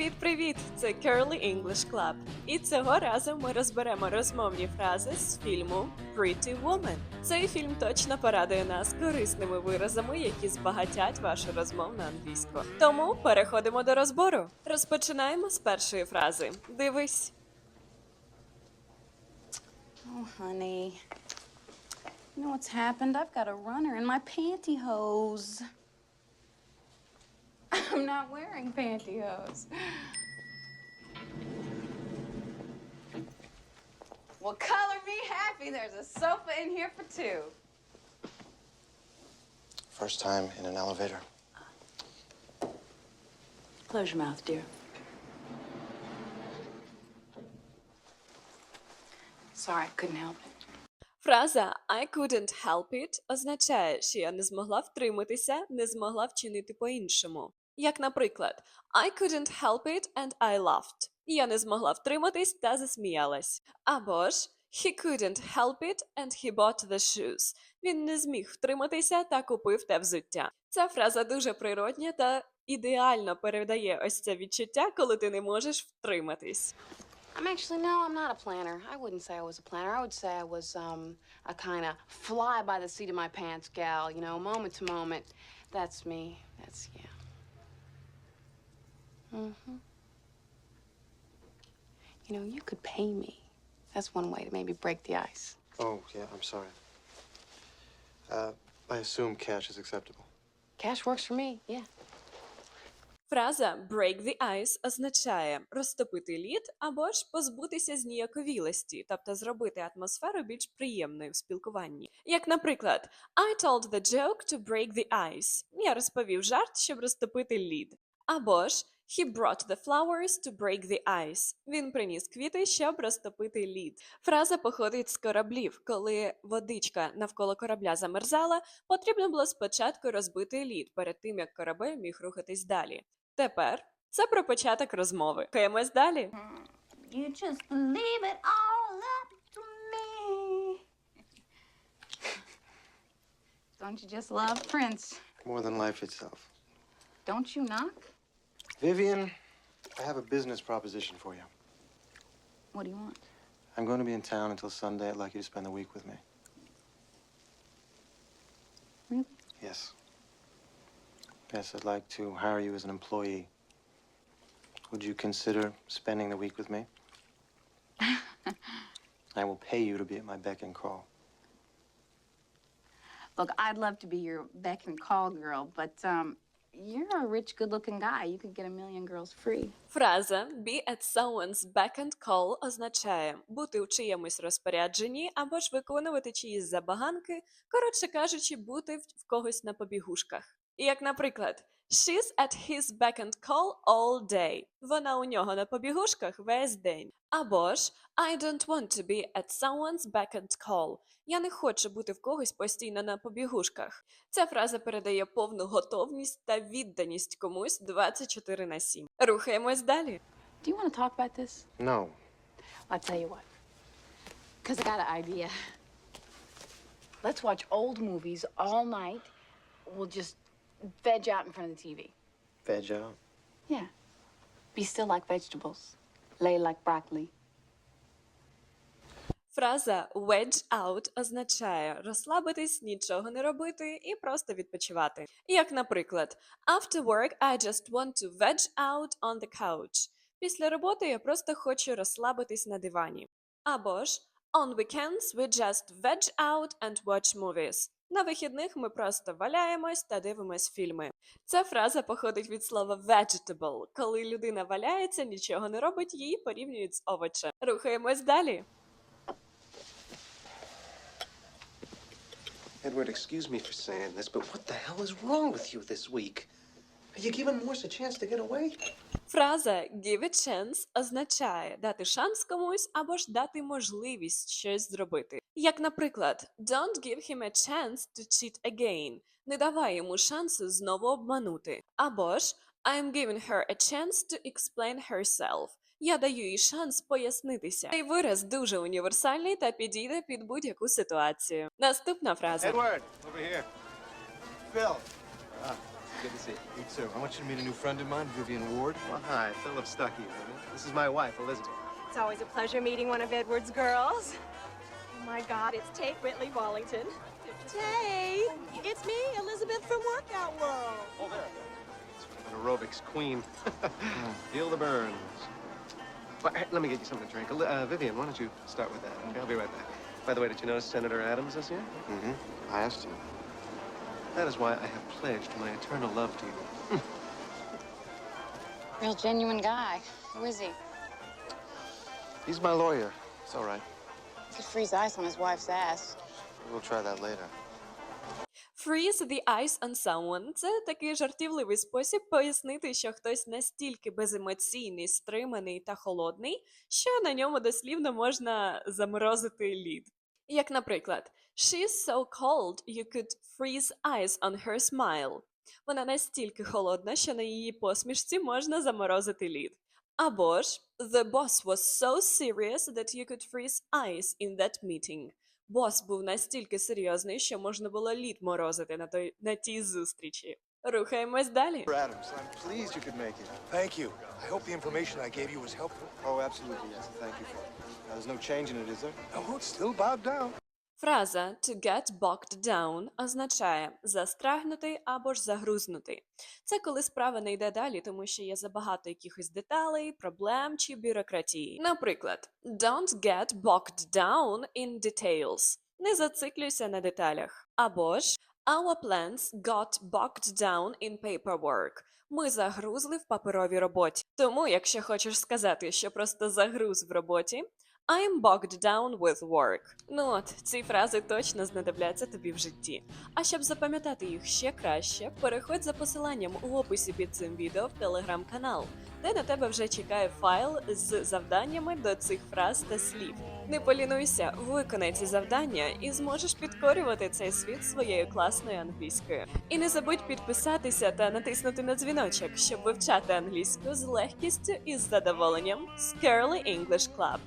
Привіт-привіт! Це Curly English Club. І цього разу ми розберемо розмовні фрази з фільму Pretty Woman. Цей фільм точно порадує нас корисними виразами, які збагатять вашу розмовну англійську. Тому переходимо до розбору. Розпочинаємо з першої фрази. Дивись. Oh, honey. You know what's happened? I've got a runner in my pantyhose. I'm not wearing pantyhose. Well, color me happy. There's a sofa in here for two. First time in an elevator. Close your mouth, dear. Sorry, I couldn't help it. Фраза I couldn't help it означає, що я не змогла втриматися, не змогла вчинити по-іншому. Як, наприклад, I couldn't help it and I laughed. Я не змогла втриматись та засміялась. Або ж He couldn't help it and he bought the shoes. Він не зміг втриматися та купив те взуття. Ця фраза дуже природня та ідеально передає ось це відчуття, коли ти не можеш втриматись. I'm actually no, I'm not a planner. I wouldn't say I was a planner. I would say I was um, a kind of fly by the seat of my pants gal. You know, moment to moment. That's me. That's yeah. Mm-hmm. You know, you could pay me. That's one way to maybe break the ice. Oh, yeah, I'm sorry. Uh, I assume cash is acceptable. Cash works for me. Yeah. Фраза break the ice означає розтопити лід або ж позбутися зніяковілості, тобто зробити атмосферу більш приємною в спілкуванні. Як, наприклад, I told the joke to break the ice. Я розповів жарт, щоб розтопити лід. Або ж He brought the flowers to break the ice. Він приніс квіти, щоб розтопити лід. Фраза походить з кораблів. Коли водичка навколо корабля замерзала, потрібно було спочатку розбити лід перед тим, як корабель міг рухатись далі. Тепер це про початок розмови. Рухаємось далі. You just leave it all up to me. Don't you just love Prince? More than life itself. Don't you knock? Vivian, I have a business proposition for you. What do you want? I'm going to be in town until Sunday. I'd like you to spend the week with me. Really? Yes. Yes, I'd like to hire you as an employee. Would you consider spending the week with me? I will pay you to be at my beck and call. Look, I'd love to be your beck and call girl, but um, you're a rich, good-looking guy. You could get a million girls free. Фраза be at someone's beck and call означає бути у чиємусь розпорядженні або ж виконувати чиїсь забаганки, коротше кажучи, бути в когось на побігушках. І Як, наприклад, She's at his beck and call all day. Вона у нього на побігушках весь день. Або ж I don't want to be at someone's beck and call. Я не хочу бути в когось постійно на побігушках. Ця фраза передає повну готовність та відданість комусь 24 на 7. Рухаємось далі. Do you want to talk about this? No. I'll tell you what. Because I got an idea. Let's watch old movies all night. We'll just veg out in front of the TV. Veg out. Yeah. Be still like vegetables. Lay like broccoli. Фраза wedge out означає розслабитись, нічого не робити і просто відпочивати. Як, наприклад, After work I just want to veg out on the couch. Після роботи я просто хочу розслабитись на дивані. Або ж On weekends we just veg out and watch movies. На вихідних ми просто валяємось та дивимось фільми. Ця фраза походить від слова vegetable. Коли людина валяється, нічого не робить, її порівнюють з овочем. Рухаємось далі. Edward, excuse me for saying this, but what the hell is wrong with you this week? Are you giving Morse a chance to get away? Фраза give a chance означає дати шанс комусь або ж дати можливість щось зробити. Як, наприклад, don't give him a chance to cheat again. Не давай йому шансу знову обманути. Або ж I'm giving her a chance to explain herself. Я даю їй шанс пояснитися. Цей вираз дуже універсальний та підійде під будь-яку ситуацію. Наступна фраза. Edward, over here. Phil. Good to see you. Hey, sir, I want you to meet a new friend of mine, Vivian Ward. Well, hi, Philip Stuckey. This is my wife, Elizabeth. It's always a pleasure meeting one of Edward's girls. Oh my God, it's Tate Whitley Wallington. Tate, it's me, Elizabeth from Workout World. Oh, there. Sort of an aerobics queen. Feel the burns. Well, hey, let me get you something to drink. Uh, Vivian, why don't you start with that? Okay, I'll be right back. By the way, did you notice Senator Adams is here? Mm-hmm. I asked you. That is why I have pledged my eternal love to you. Real genuine guy. Who is he? He's my lawyer. It's all right. Could freeze ice on his wife's ass. We'll try that later. Freeze the ice on someone – це такий жартівливий спосіб пояснити, що хтось настільки беземоційний, стриманий та холодний, що на ньому дослівно можна заморозити лід. Як, наприклад, She's so cold you could freeze ice on her smile. Вона настільки холодна, що на її посмішці можна заморозити лід. Або ж The boss was so serious that you could freeze ice in that meeting. Бос був настільки серйозний, що можна було лід морозити на той на тій зустрічі. Рухаємось далі. Adams, I'm pleased you could make it. Thank you. I hope the information I gave you was helpful. Oh, absolutely, yes. Thank you for it. Now, there's no change in it, is there? Oh, it's still bowed down. Фраза to get bogged down означає застрягнути або ж загрузнути. Це коли справа не йде далі, тому що є забагато якихось деталей, проблем чи бюрократії. Наприклад, don't get bogged down in details. Не зациклюйся на деталях. Або ж Our plans got bogged down in paperwork. Ми загрузли в паперовій роботі. Тому, якщо хочеш сказати, що просто загруз в роботі, I'm bogged down with work. Ну от, ці фрази точно знадобляться тобі в житті. А щоб запам'ятати їх ще краще, переходь за посиланням у описі під цим відео в телеграм-канал, де на тебе вже чекає файл з завданнями до цих фраз та слів. Не полінуйся, виконай ці завдання і зможеш підкорювати цей світ своєю класною англійською. І не забудь підписатися та натиснути на дзвіночок, щоб вивчати англійську з легкістю і з задоволенням з Curly English Club.